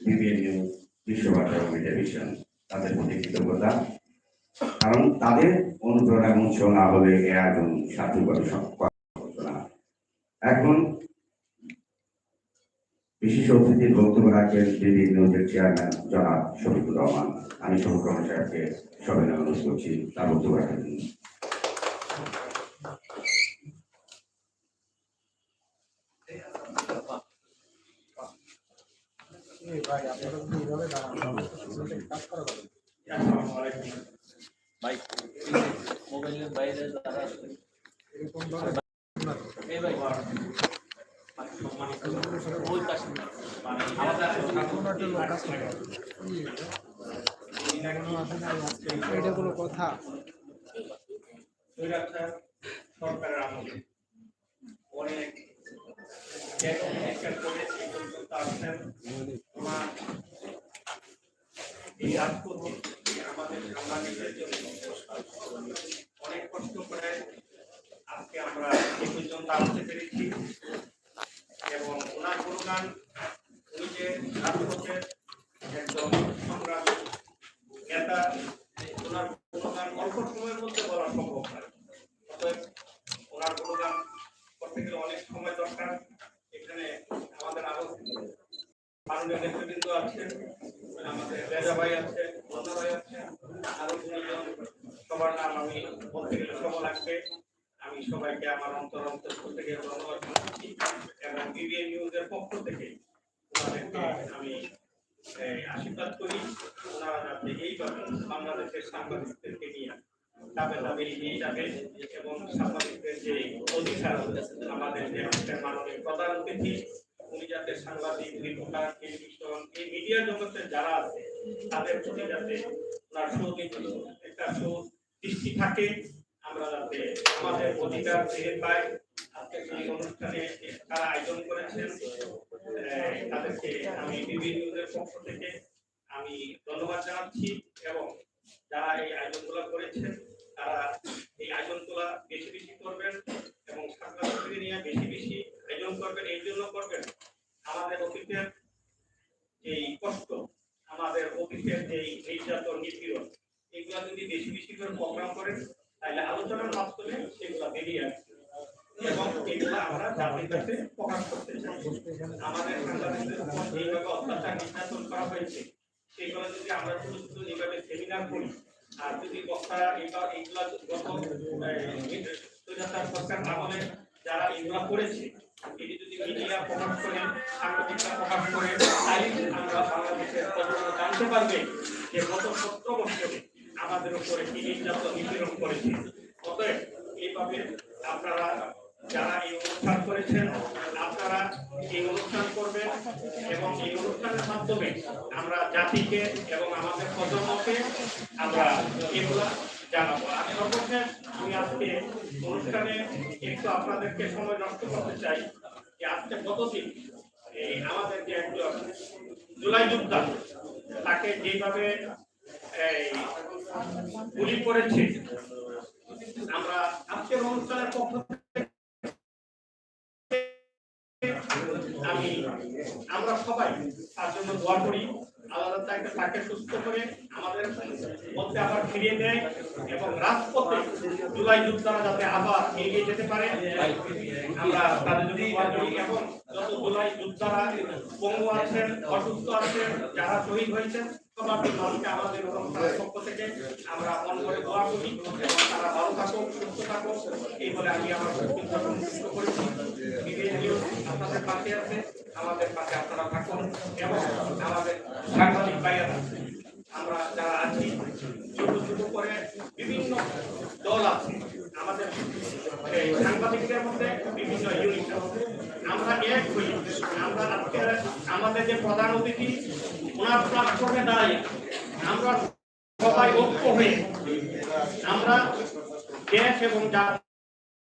BBN news বিশ্ববার্তা এবং television, তাদের প্রতি কৃতজ্ঞতা। কারণ তাদের অনুপ্রেরণা উৎস না হলে এ আয়োজন সার্থকভাবে হতো এখন বিশেষ অতিথির বক্তব্য রাখেন বিবিএন নিউজের চেয়ারম্যান জনাব শফিকুর রহমান। আমি শফিক রহমান সাহেবকে সবাই অনুরোধ করছি তার বক্তব্য রাখার জন্য। মোবাইলের বাইরে যারা কাছে এটা কোনো কথা সরকারের আমলে অনেক একটা করে আসছেন ওনার এই রাজপথে আমাদের সাংবাদিকদের জন্য অনেক কষ্ট করে আজকে আমরা এই পর্যন্ত পেরেছি এবং ওনার গুণগান উনি যে রাজপথের একজন সংগ্রামী নেতা ওনার গুণগান অল্প সময়ের মধ্যে বলা সম্ভব নয় অতএব ওনার গুণগান করতে গেলে অনেক সময় দরকার এখানে আমাদের আরও মাননীয় নেতৃবৃন্দ আছেন আমাদের রেজা ভাই আছে লতা ভাই আছে আরও সবার নাম আমি বলতে গেলে সময় লাগবে আমি সবাইকে আমার অন্তর অন্তর থেকে ধন্যবাদ জানাচ্ছি এবং বিবিএন নিউজের পক্ষ থেকে আমি আশীর্বাদ করি ওনারা যাতে এইভাবে বাংলাদেশের সাংবাদিকদেরকে নিয়ে তাবে তাবে এগিয়ে যাবে এবং সাংবাদিকদের যে অধিকার আমাদের যে মাননীয় প্রধান অতিথি উনি যাতে সাংবাদিক রিপোর্টার টেলিভিশন, এই মিডিয়া জগতের যারা আছে, তাদের প্রতি যাতে ওনার সৌদিত একটা দৃষ্টি থাকে, আমরা যাতে আমাদের অধিকার ফিরে পাই। আজকে এই অনুষ্ঠানে তারা আয়োজন করেছেন তাদেরকে আমি নিউজের পক্ষ থেকে আমি ধন্যবাদ জানাচ্ছি এবং যারা এই আয়োজনগুলো করেছেন তারা এই আয়োজনগুলো বেশি বেশি করবেন এবং সাংবাদিকদের নিয়ে বেশি বেশি আয়োজন করবেন, এই জন্য করবেন। আমাদের অতীতের এই কষ্ট, আমাদের অতীতের এই নির্যাতন, নিপীড়ন, এগুলা যদি বেশি বেশি করে প্রোগ্রাম করেন, তাহলে আলোচনার মাধ্যমে সেগুলো বেরিয়ে আসবে। এবং আমরা প্রকাশ করতে চাই। আমাদের উপর যেভাবে অত্যাচার করা হয়েছে, সেগুলো যদি আমরা শুধু শুধু সেমিনার করি আর যদি বক্তারা এবার এইগুলা গত সরকার আমলে যারা এগুলা করেছে এটি যদি মিডিয়া প্রকাশ করে সাংবাদিকরা প্রকাশ করে তাই আমরা বাংলাদেশের প্রজন্ম জানতে পারবে যে গত সত্তর বছরে আমাদের উপরে কি নির্যাতন নিপীড়ন করেছে। অতএব এইভাবে আপনারা যারা এই অনুষ্ঠান করেছেন, আপনারা এই অনুষ্ঠান করবেন এবং এই অনুষ্ঠানের মাধ্যমে আমরা জাতিকে এবং আমাদের প্রজন্মকে আমরা এগুলা জানাব। আর সর্বশেষ আমি আজকে অনুষ্ঠানে একটু আপনাদেরকে সময় নষ্ট করতে চাই যে আজকে গতদিন এই আমাদের যে একজন জুলাই যোদ্ধা, তাকে যেভাবে গুলি করেছে, আমরা আজকের অনুষ্ঠানের পক্ষ থেকে আমি আমরা সবাই তার জন্য দোয়া করি। আল্লাহ তাকে তাকে সুস্থ করে আমাদের মধ্যে আবার ফিরিয়ে দেয় এবং রাজপথে জুলাই যোদ্ধারা যাতে আবার এগিয়ে যেতে পারে। আমরা তাদের জন্য এবং যত জুলাই যোদ্ধারা পঙ্গু আছেন, অসুস্থ আছেন, যারা শহীদ হয়েছেন, সবার আমাদের থেকে আমরা মন করে দোয়া করি তারা ভালো থাকুক, সুস্থ থাকুক। এই বলে আমি আমার করেছি। আপনাদের পাশে আছে। আমাদের পাশে আপনারা থাকুন এবং আমাদের সাংবাদিক ভাইয়েরা, আমরা যারা আছি, ছোট ছোট করে বিভিন্ন দল আছে, আমাদের সাংবাদিকদের মধ্যে, বিভিন্ন ইউনিট আছে আমরা এক হই। আমরা আজকে আমাদের যে প্রধান অতিথি, ওনার প্ল্যাটফর্মে দাঁড়াই। আমরা সবাই ঐক্য হয়ে, আমরা দেশ এবং জাতির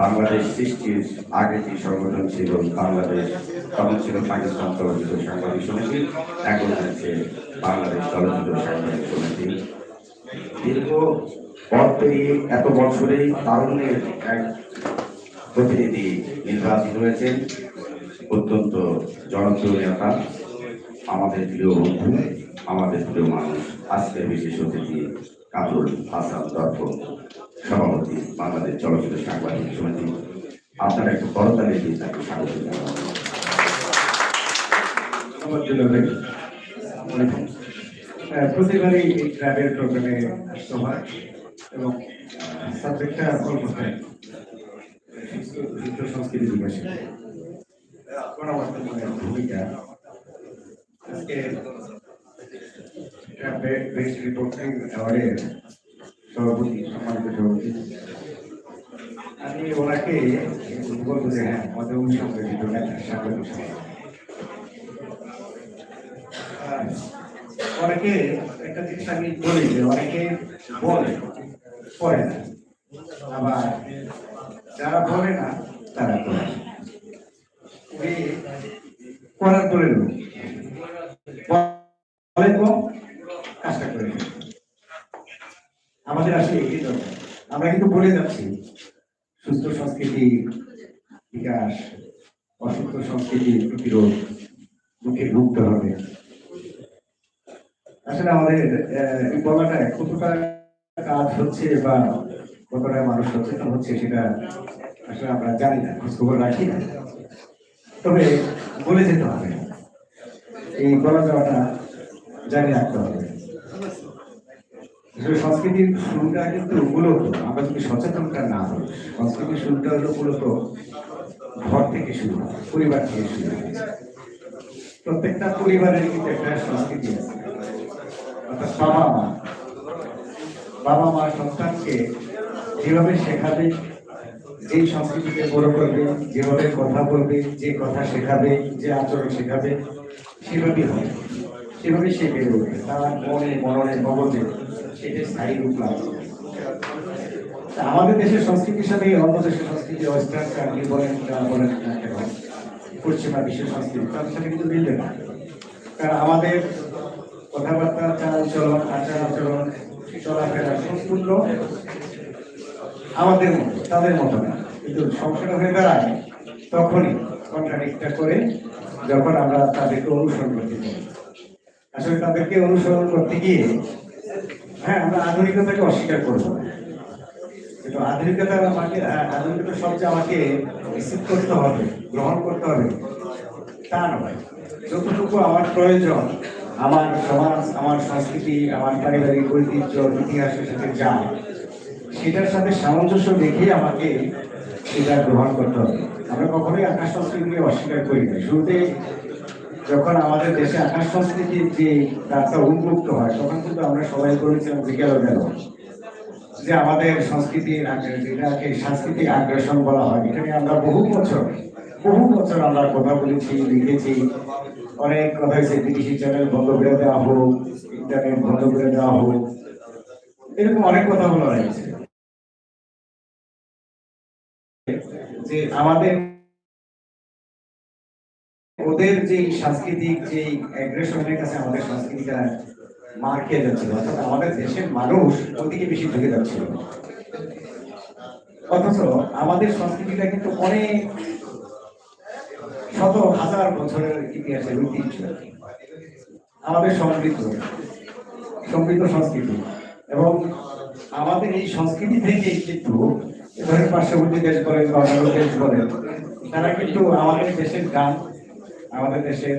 বাংলাদেশ সৃষ্টির আগে যে সংগঠন ছিল, বাংলাদেশ, তখন ছিল পাকিস্তান চলচ্চিত্র সাংবাদিক সমিতি, এখন হচ্ছে বাংলাদেশ চলচ্চিত্র সাংবাদিক সমিতি। দীর্ঘ পথ এত বছরেই তারুণ্যের এক প্রতিনিধি নির্বাচিত হয়েছেন, অত্যন্ত জনপ্রিয় নেতা, আমাদের প্রিয় বন্ধু, আমাদের প্রিয় মানুষ, আজকের বিশেষ অতিথি কামরুল হাসান দর্প সভাপতি, বাংলাদেশ চলচ্চিত্র সাংবাদিক সমিতি। আপনারা একটু করতালি দিয়ে তাকে স্বাগত প্রতিবারই এই ট্রাভেল প্রোগ্রামে আসতে হয় এবং সাবজেক্টটা অল্প হয় সংস্কৃতি বিকাশে গণমাধ্যমের ভূমিকা। আজকে বেস্ট রিপোর্টিং অ্যাওয়ার্ডের সভাপতি, সম্মানিত সভাপতি। আমি ওনাকে বলব যে হ্যাঁ আমাদের অনুষ্ঠানে নেতা স্বাগত অনেকে একটা জিনিস আমি বলি যে অনেকে বলে, পড়ে না। আবার যারা বলে না, তারা করে করার করে বলে কম কাজটা করে। আমাদের আসলে এটাই দরকার আমরা কিন্তু বলে যাচ্ছি, সুস্থ সংস্কৃতি বিকাশ অসুস্থ সংস্কৃতির প্রতিরোধ, মুখে ঢুকতে হবে আসলে আমাদের বলাটা কতটা কাজ হচ্ছে বা কতটা মানুষ সচেতন হচ্ছে সেটা আসলে আমরা জানি না, খোঁজখবর রাখি না। তবে বলে যেতে হবে, এই বলা যাওয়াটা জানি রাখতে হবে। সংস্কৃতির শুরুটা কিন্তু মূলত, আমরা যদি সচেতনতা না হই সংস্কৃতির শুরুটা হলো মূলত ঘর থেকে শুরু হয় পরিবার থেকে শুরু হয় প্রত্যেকটা পরিবারের কিন্তু একটা সংস্কৃতি অর্থাৎ বাবা মা বাবা মা সন্তানকে যেভাবে শেখাবে, যেই সংস্কৃতিতে বড় করবে, যেভাবে কথা বলবে, যে কথা শেখাবে, যে আচরণ শেখাবে, সেভাবেই হবে সেভাবে সে বেড়ে উঠবে। তার মনে মননে মগজে স্থায়ী রূপ আমাদের দেশের সংস্কৃতির সাথে অন্য দেশের সংস্কৃতি, ওয়েস্টার্ন কান্ট্রি, বলেন বলেন পশ্চিমা বিশ্বের সংস্কৃতি তাদের সাথে কিন্তু মিলবে না। কারণ আমাদের কথাবার্তা চাল চলন আচার আচরণ চলাফেরা সম্পূর্ণ আমাদের মতো, তাদের মতো না। কিন্তু সমস্যাটা হয়ে দাঁড়ায় তখনই কন্ট্রাডিক্টটা করে যখন আমরা তাদেরকে অনুসরণ করতে চাই আসলে তাদেরকে অনুসরণ করতে গিয়ে হ্যাঁ আমরা আধুনিকতাকে অস্বীকার করব। কিন্তু আধুনিকতা আমাকে আধুনিকতা সবচেয়ে আমাকে রিসিভ করতে হবে, গ্রহণ করতে হবে। তা নয়। যতটুকু আমার প্রয়োজন, আমার সমাজ, আমার সংস্কৃতি, আমার পারিবারিক ঐতিহ্য, ইতিহাসের সাথে যায় সেটার সাথে সামঞ্জস্য দেখে আমাকে সেটা গ্রহণ করতে হবে। আমরা কখনোই আকাশ সংস্কৃতিকে অস্বীকার করি না। শুরুতে যখন আমাদের দেশে আকাশ সংস্কৃতির যে রাস্তা উন্মুক্ত হয়, তখন কিন্তু আমরা সবাই বলেছিলাম যে গেল গেল যে আমাদের সংস্কৃতির যেটাকে সাংস্কৃতিক আগ্রাসন বলা হয়, এটা নিয়ে আমরা বহু বছর বহু বছর আমরা কথা বলেছি, লিখেছি। অনেক কথা হয়েছে, বিদেশি চ্যানেল বন্ধ করে দেওয়া হোক ইন্টারনেট বন্ধ করে দেওয়া হোক। এরকম অনেক কথা বলা হয়েছে। যে আমাদের ওদের যে সাংস্কৃতিক যে অ্যাগ্রেশনের কাছে আমাদের সংস্কৃতিটা মার খেয়ে যাচ্ছিল, অর্থাৎ আমাদের দেশের মানুষ ওদিকে বেশি ঢুকে যাচ্ছিল। অথচ আমাদের সংস্কৃতিটা কিন্তু অনেক শত হাজার বছরের ইতিহাসের ঐতিহ্য আমাদের সমৃদ্ধ সমৃদ্ধ সংস্কৃতি। এবং আমাদের এই সংস্কৃতি থেকে কিন্তু পার্শ্ববর্তী দেশ বলেন বা অন্যান্য দেশ বলেন, তারা কিন্তু আমাদের দেশের গান আমাদের দেশের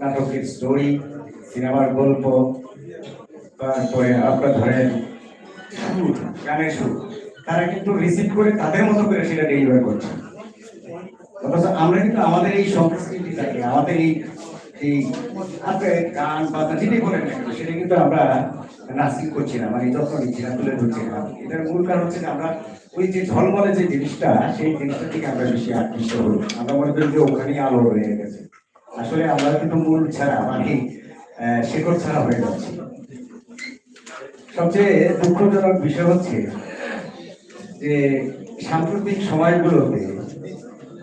নাটকের স্টোরি সিনেমার গল্প, তারপরে আপনার ধরেন গানের সুর, তারা কিন্তু রিসিভ করে তাদের মতো করে সেটা ডেলিভার করছে। অথচ আমরা কিন্তু আমাদের এই আমাদের এই আমরা করছি মানে না, তুলে ধরছি মূল কারণ হচ্ছে আমরা ওই যে ঝলমলে যে জিনিসটা, সেই জিনিসটা থেকে আমরা বেশি আকৃষ্ট আমরা মনে করি যে ওখানেই আলো রয়ে গেছে। আসলে আমরা কিন্তু মূল ছাড়া মানে শেকড় ছাড়া হয়ে যাচ্ছি। সবচেয়ে দুঃখজনক বিষয় হচ্ছে যে, সাম্প্রতিক সময়গুলোতে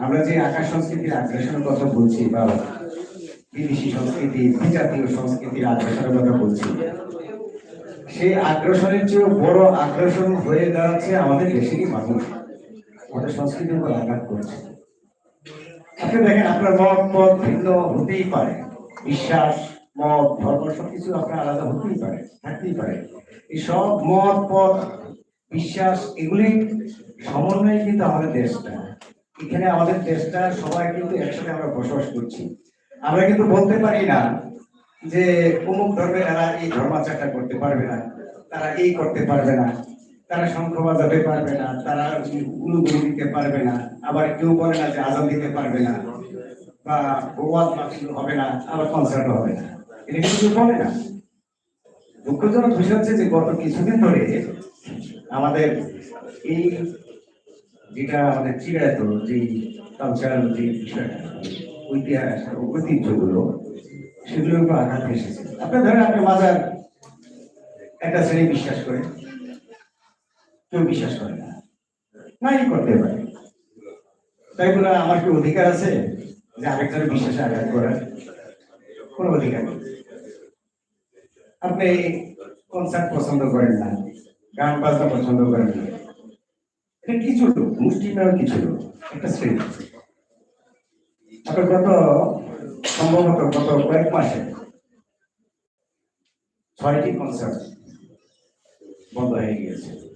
আমরা যে আকাশ সংস্কৃতির আগ্রাসনের কথা বলছি বা বিদেশি সংস্কৃতি, বিজাতীয় সংস্কৃতির আগ্রাসনের কথা বলছি, সেই আগ্রাসনের চেয়েও বড় আগ্রাসন হয়ে দাঁড়াচ্ছে আমাদের দেশেরই মানুষ। ওদের সংস্কৃতির উপর আঘাত করছে। আপনি দেখেন আপনার মত পথ ভিন্ন হতেই পারে। বিশ্বাস, মত, ধর্ম সবকিছু আপনার আলাদা হতেই পারে, থাকতেই পারে। এই সব মত, পথ, বিশ্বাস এগুলি সমন্বয়ে কিন্তু আমাদের দেশটা। এখানে আমাদের দেশটা, সবাই কিন্তু একসাথে আমরা বসবাস করছি। আমরা কিন্তু বলতে পারি না যে অমুক ধর্মের এরা এই ধর্মাচারটা করতে পারবে না, তারা এই করতে পারবে না। তারা শঙ্খ বাজাতে পারবে না, তারা উলুগুলি দিতে পারবে না, আবার কেউ বলে না যে আজান দিতে পারবে না, বা ওয়াজ মাহফিল হবে না, আবার কনসার্ট হবে না। এটা কিন্তু বলে না। দুঃখজনক বিষয় হচ্ছে যে গত কিছুদিন ধরে আমাদের এই যেটা আমাদের চিরায়ত যে কালচারাল যে বিষয়টা ঐতিহ্যগুলো, সেগুলোর উপর আঘাত এসেছে। আপনার ধরেন আপনি মাজার একটা শ্রেণি বিশ্বাস করে কেউ বিশ্বাস করে না। নাই, করতে পারে। তাই বলে আমার কি অধিকার আছে যে আরেকজনের বিশ্বাসে আঘাত করার? কোনো অধিকার নেই। আপনি কনসার্ট পছন্দ করেন না, গান বাজনা পছন্দ করেন না। এটা কিছু লোক, মুষ্টিমেয় কিছু লোক, একটা শ্রেণি। আপনার গত, সম্ভবত গত কয়েক মাসে ছয়টি কনসার্ট বন্ধ হয়ে গিয়েছে।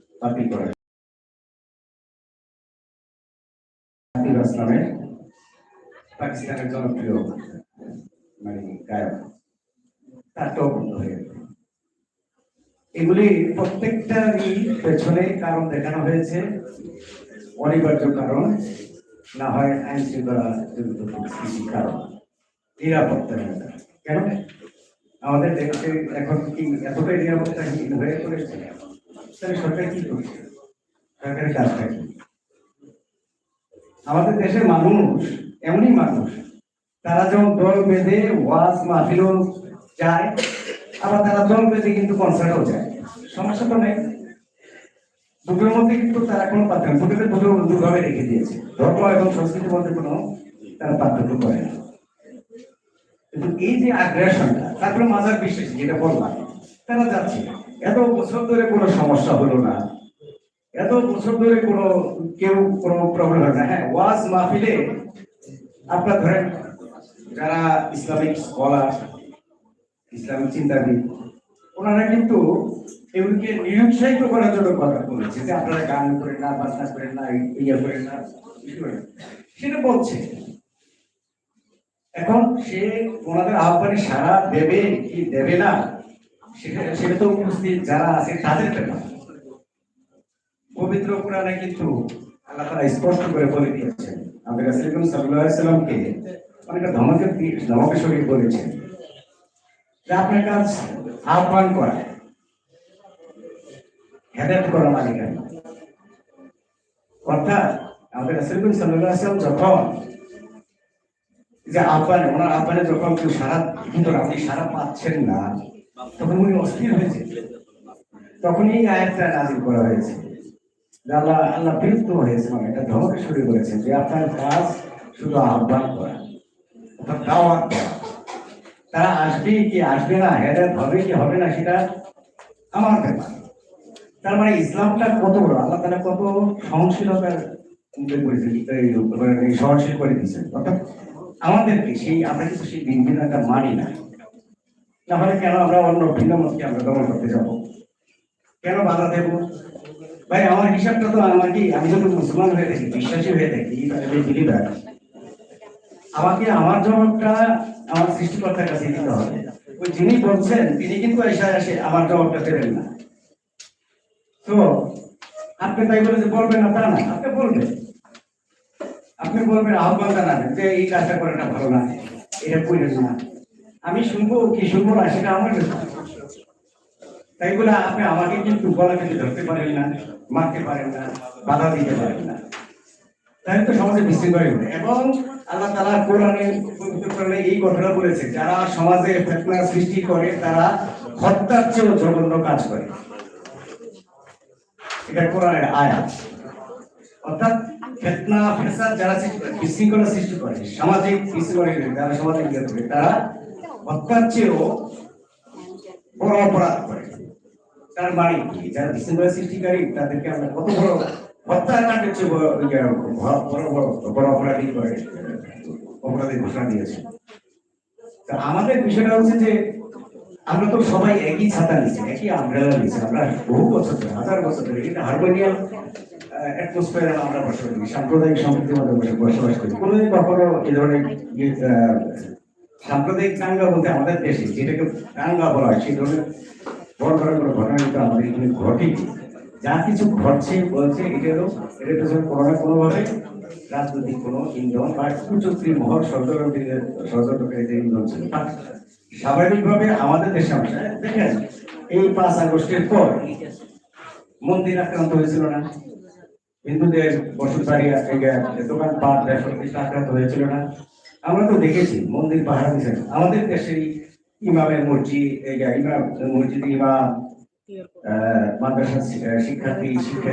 মানে এগুলি প্রত্যেকটারই পেছনে কারণ দেখানো হয়েছে, অনিবার্য কারণ, না হয় আইন শৃঙ্খলা নিরাপত্তাহীনতা কেন? আমাদের দেশে এখন কি এতটাই নিরাপত্তাহীন হয়ে পড়েছে? তাহলে সরকার কি করছে সরকারের কাজটা কি আমাদের দেশের মানুষ, এমনই মানুষ, তারা যেমন দল বেঁধে ওয়াজ মাহফিলও যায়, আবার তারা দল বেঁধে কিন্তু কনসার্টও যায়। সমস্যা তো নেই। দুটোর মধ্যে কিন্তু তারা কোনো পার্থক্য দুটোকে দুটো দুভাবে রেখে দিয়েছে। ধর্ম এবং সংস্কৃতির মধ্যে কোনো তারা পার্থক্য করে না। কিন্তু এই যে আগ্রাসনটা তারপরে মাজার বিশ্বাস যেটা বললাম, তারা যাচ্ছে এত বছর ধরে কোনো সমস্যা হলো না। এত বছর ধরে কোনো কেউ কোনো প্রবলেম হয় না। হ্যাঁ ওয়াজ মাহফিলে আপনার ধরেন যারা ইসলামিক স্কলার, ইসলামিক চিন্তাবিদ, ওনারা কিন্তু এগুলিকে নিরুৎসাহিত করার জন্য কথা বলেছে যে আপনারা গান করেন না, বাজনা করেন না ইয়ে করেন না। সেটা বলছে। এখন সে ওনাদের আহ্বানে সারা দেবে কি দেবে না? সেটা তো যারা আছে তাদের ব্যাপার পবিত্র কোরআনে কিন্তু আল্লাহ তাআলা স্পষ্ট করে বলে দিয়েছেন। আমাদের সাল্লামকে অনেকটা ধমকে সরিয়ে বলেছেন যে আপনার কাজ আহ্বান করা, হেদায়েত করা অর্থাৎ আমাদের রাসূল করিম সাল্লাল্লাহু আলাইহি সাল্লাম যখন যে আহ্বানে, ওনার আহ্বানে যখন কেউ সারা কিন্তু আপনি সারা পাচ্ছেন না অস্থির হয়েছে। আয়াতটা নাজিল করা হয়েছে। আল্লাহ আল্লাহ বিরক্ত হয়েছে মানে এটা শুরু করেছে যে আপনার কাজ শুধু আহ্বান করা দাওয়াত দেওয়া তারা আসবে কি আসবে না, হেদায়ত হবে কি হবে না সেটা আমার ব্যাপার। তার মানে ইসলামটা কত বড়? আল্লাহ তারা কত সহনশীলতার সহনশীল করে দিয়েছেন। অর্থাৎ আমাদেরকে সেই, আমরা কিন্তু সেই দিন মানি না। তাহলে কেন আমরা অন্য ভিন্ন মতকে আমরা দমন করতে যাব? কেন বাধা দেব? ভাই, আমার হিসাবটা তো আমার কি, আমি যখন মুসলমান হয়ে থাকি, বিশ্বাসী হয়ে থাকি বিলিভার আমাকে আমার জবাবটা আমার সৃষ্টিকর্তার কাছে দিতে হবে। ওই যিনি বলছেন, তিনি কিন্তু এসে আসে আমার জবাবটা দেবেন না। তো, আপনি তাই বলে যে বলবেন না, তা না, আপনি বলবেন। আপনি বলবেন, আহ্বান জানাবেন যে এই কাজটা করাটা ভালো না, এটা করেন না। আমি শুনব, কি শুনব না, সেটা আমার তাই বলে আপনি আমাকে কিন্তু গলা কিন্তু ধরতে পারেন না, মারতে পারেন না, বাধা দিতে পারেন না। তাই তো সমাজে বিশৃঙ্খলা হবে এবং আল্লাহ তালা কোরআনে কোরআনে এই ঘটনা বলেছে যারা সমাজে ফেতনা সৃষ্টি করে, তারা হত্যার চেয়েও জঘন্য কাজ করে। এটা কোরআনের আয়াত। অর্থাৎ ফেতনা, ফেসাদ যারা সৃষ্টি করে, বিশৃঙ্খলা সৃষ্টি করে, সামাজিক বিশৃঙ্খলা যারা সমাজে তারা চেয়েও বড় অপরাধ করে। তার কি যারা সৃষ্টিকারী, তাদেরকে আমরা কত বড় বড় বড় বড় বড় অপরাধী করে অপরাধী ঘোষণা দিয়েছে। তা আমাদের বিষয়টা হচ্ছে যে, আমরা তো সবাই একই ছাতা নিচ্ছি একই নিচ্ছি আমরা বহু বছর ধরে, হাজার বছর ধরে এটা হারমোনিয়াম অ্যাটমসফিয়ারে আমরা বসবাস করি, সাম্প্রদায়িক সম্প্রীতির মধ্যে বসবাস করি। কোনোদিন কখনো এই ধরনের সাম্প্রদায়িক দাঙ্গা বলতে আমাদের দেশে যেটাকে দাঙ্গা বলা হয় সেই ধরনের বড় বড় কোনো ঘটনা কিন্তু আমাদের এখানে ঘটেনি। যা কিছু ঘটছে, বলছে, এটা হলো এটা পেছনে কোনো না কোনোভাবে রাজনৈতিক কোনো ইন্ধন বা কুচক্রি মহল ষড়যন্ত্রের ষড়যন্ত্রকারীদের ইন্ধন ছিল। স্বাভাবিকভাবে আমাদের দেশে আমরা দেখেন এই পাঁচ আগস্টের পর মন্দির আক্রান্ত হয়েছিল না, হিন্দুদের বসত বাড়ি দোকান পাট ব্যবসা প্রতিষ্ঠান আক্রান্ত হয়েছিল না আমরা তো দেখেছি মন্দির পাহারা দিচ্ছেন আমাদের দেশের ইমামের মসজিদ এই যে ইমাম মসজিদ ইমাম আহ, মাদ্রাসা শিক্ষার্থী শিক্ষার্থী